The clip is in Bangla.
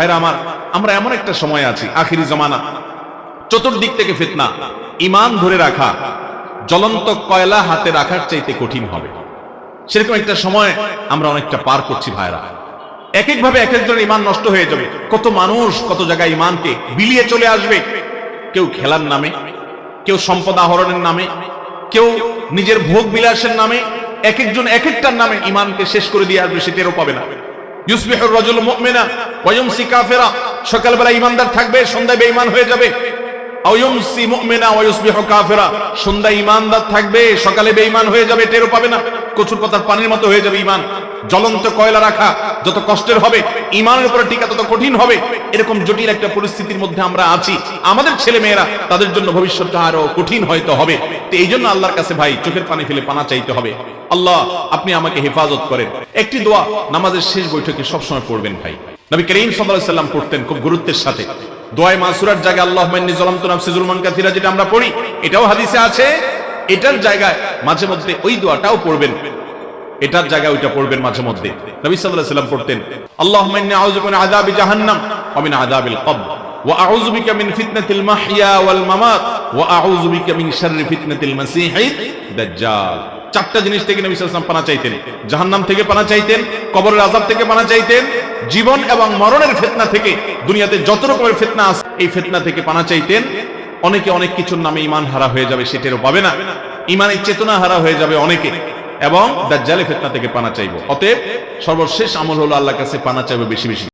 ভাইরা আমার, আমরা এমন একটা সময় আছি, আখিরি জমানা। চতুর্দিক থেকে ফিতনা ইমান ধরে রাখা, জ্বলন্ত কয়লা হাতে রাখার চাইতে কঠিন হবে। সেরকম একটা সময় আমরা অনেকটা পার করছি ভাইরা। এক একভাবে এক একজনের ইমান নষ্ট হয়ে যাবে। কত মানুষ কত জায়গায় ইমানকে বিলিয়ে চলে আসবে। কেউ খেলার নামে, কেউ সম্পদ আহরণের নামে, কেউ নিজের ভোগ বিলাসের নামে এক একজন এক একটার নামে ইমানকে শেষ করে দিয়ে আসবে, সে টেরও পাবে না। ইউসবিহুর রাজুল মুমিনা ওয়া ইউমসি কাফিরা। সকালবেলা ইমানদার থাকবে, সন্ধ্যায় বেঈমান হয়ে যাবে। ইউমসি মুমিনা ওয়া ইউসবিহু কাফিরা। সন্ধ্যায় ঈমানদার থাকবে, সকালে বেঈমান হয়ে যাবে, টেরও পাবে না। কচুর পাতার পানির মতো হয়ে যাবে ইমান জ্বলন্ত কয়লা রাখা, যত কষ্টের হবে ইমানের উপরে টিকা তত কঠিন হবে। এরকম জটিল একটা পরিস্থিতির মধ্যে আমরা আছি। আমাদের ছেলে মেয়েরা তাদের জন্য ভবিষ্যৎটা আরও কঠিন হয়তো হবে। তো এই জন্য আল্লাহর কাছে ভাই, চোখের পানি ফেলে পানা চাইতে হবে। আল্লাহ, আপনি আমাকে হেফাজত করেন। একটি দোয়া নামাজের শেষ বৈঠকে সবসময় পড়বেন ভাই। নবী করিম সাল্লাল্লাহু সাল্লাম পড়তেন খুব গুরুত্বের সাথে। দোয়ায় মাসুরার জায়গায় আল্লাহ মান্নি জলামতু নাফসি জুলমান কাসিরা যেটা আমরা পড়ি, এটাও হাদিসে আছে। এটার জায়গায় মাঝে মধ্যে ওই দোয়াটাও পড়বেন। এটার জায়গায় ওইটা পড়বেন মাঝে মধ্যে। নবী সাল্লাম পড়তেন আযাবি জাহান্নাম জিনিস থেকে নবী সাল্লাল্লাহু আলাইহি পানা চাইতেন। জাহান্নাম থেকে পানা চাইতেন, কবরের আযাব থেকে পানা চাইতেন, জীবন এবং মরণের ফিতনা থেকে, দুনিয়াতে যত রকমের ফিতনা আছে, এই ফিতনা থেকে পানা চাইতেন। অনেকে অনেক কিছুর নামে ইমান হারা হয়ে যাবে, সেটারও পাবে না। ইমানের চেতনা হারা হয়ে যাবে অনেকে। এবং দাজ্জালে ফেতনা থেকে পানা চাইব। অতএব সর্বশেষ আমল হলো আল্লাহর কাছে পানা চাইব বেশি বেশি।